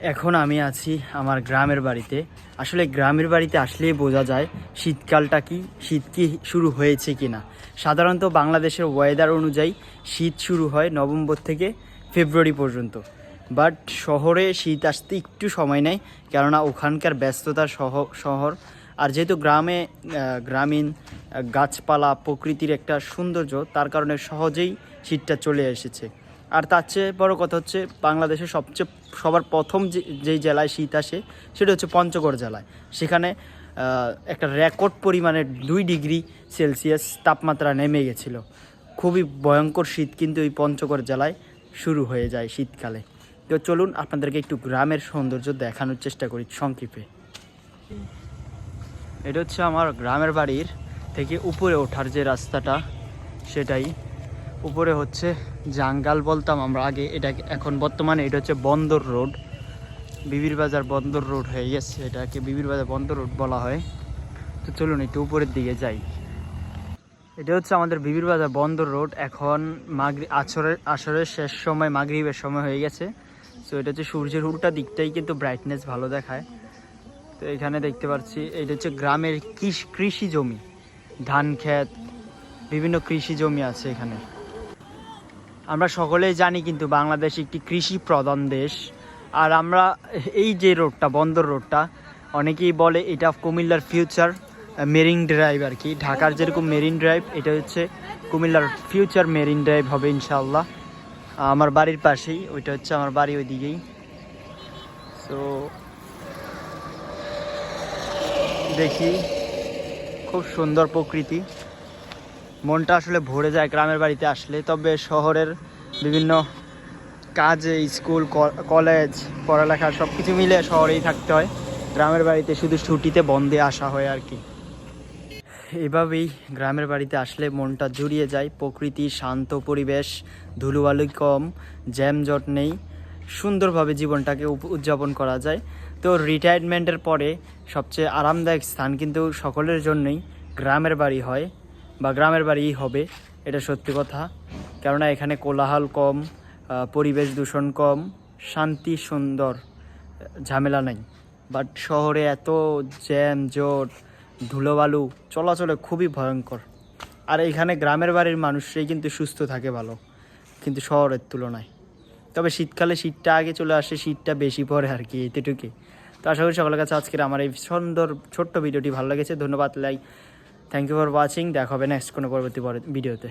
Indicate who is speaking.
Speaker 1: এখন আমি আছি আমার গ্রামের বাড়িতে। আসলে গ্রামের বাড়িতে আসলেই বোঝা যায় শীতকালটা কি, শীত কি শুরু হয়েছে কি না সাধারণত বাংলাদেশের ওয়েদার অনুযায়ী শীত শুরু হয় নভেম্বর থেকে ফেব্রুয়ারি পর্যন্ত। বাট শহরে শীত আসতে একটু সময় নেয়, কেননা ওখানকার ব্যস্ততা শহ শহর। আর যেহেতু গ্রামে গ্রামীণ গাছপালা প্রকৃতির একটা সৌন্দর্য, তার কারণে সহজেই শীতটা চলে এসেছে। আর তার চেয়ে বড় কথা হচ্ছে বাংলাদেশের সবচেয়ে সবার প্রথম যে, যেই জেলায় শীত আসে, সেটা হচ্ছে পঞ্চগড় জেলায়। সেখানে একটা রেকর্ড পরিমাণের দুই ডিগ্রি সেলসিয়াস তাপমাত্রা নেমে গেছিল। খুবই ভয়ঙ্কর শীত কিন্তু এই পঞ্চগড় জেলায় শুরু হয়ে যায় শীতকালে। তো চলুন আপনাদেরকে একটু গ্রামের সৌন্দর্য দেখানোর চেষ্টা করি সংক্ষেপে। এটা হচ্ছে আমার গ্রামের বাড়ির থেকে উপরে ওঠার যে রাস্তাটা, সেটাই। উপরে হচ্ছে জাঙ্গাল বলতাম আমরা আগে, এটা এখন বর্তমানে এটা হচ্ছে বন্দর রোড। বিবির বাজার বন্দর রোড হয়ে গেছে, এটাকে বিবির বাজার বন্দর রোড বলা হয়। তো চলুন একটু উপরের দিকে যাই। এটা হচ্ছে আমাদের বিবির বাজার বন্দর রোড। এখন মাগরি আছরের আসরের শেষ সময়, মাগরিবের সময় হয়ে গেছে। তো এটা হচ্ছে সূর্যের উল্টা দিকটাই কিন্তু ব্রাইটনেস ভালো দেখায়। তো এখানে দেখতে পাচ্ছি, এটা হচ্ছে গ্রামের কৃষি জমি, ধান ক্ষেত, বিভিন্ন কৃষি জমি আছে এখানে। আমরা সকলেই জানি কিন্তু বাংলাদেশ একটি কৃষি প্রধান দেশ। আর আমরা এই যে রোডটা, বন্দর রোডটা, অনেকেই বলে এটা কুমিল্লার ফিউচার মেরিন ড্রাইভ আর কি। ঢাকার যেরকম মেরিন ড্রাইভ এটা হচ্ছে কুমিল্লার ফিউচার মেরিন ড্রাইভ হবে ইনশাল্লাহ আমার বাড়ির পাশেই, ওইটা হচ্ছে আমার বাড়ি ওইদিকেই। তো দেখি, খুব সুন্দর প্রকৃতি। মনটা আসলে ভরে যায় গ্রামের বাড়িতে আসলে। তবে শহরের বিভিন্ন কাজে, স্কুল কলেজ, পড়ালেখা সব কিছু মিলে শহরেই থাকতে হয়। গ্রামের বাড়িতে শুধু ছুটিতে বন্ধে আসা হয় আর কি। এভাবেই গ্রামের বাড়িতে আসলে মনটা জুড়িয়ে যায়। প্রকৃতি শান্ত পরিবেশ, ধুলোবালু কম, জ্যামজট নেই। সুন্দরভাবে জীবনটাকে উদযাপন করা যায়। তো রিটায়ারমেন্টের পরে সবচেয়ে আরামদায়ক স্থান কিন্তু সকলের জন্যই গ্রামের বাড়ি হয়। বা গ্রামের বাড়িই হবে, এটা সত্যি কথা। কেননা এখানে কোলাহল কম পরিবেশ দূষণ কম, শান্তি সুন্দর ঝামেলা নেই। বাট শহরে এত জ্যাম জট ধুলোবালু, চলাচলে খুবই ভয়ঙ্কর। আর এখানে গ্রামের বাড়ির মানুষরাই কিন্তু সুস্থ থাকে ভালো, কিন্তু শহরের তুলনায়। তবে শীতকালে শীতটা আগে চলে আসে, শীতটা বেশি পড়ে আর কি এতটুকুই। তো আশা করি সকলের কাছে আজকের আমার এই সুন্দর ছোট্ট ভিডিওটি ভালো লেগেছে। ধন্যবাদ like thank you for watching দেখা হবে নেক্সট কোনো পরবর্তী পরে- ভিডিওতে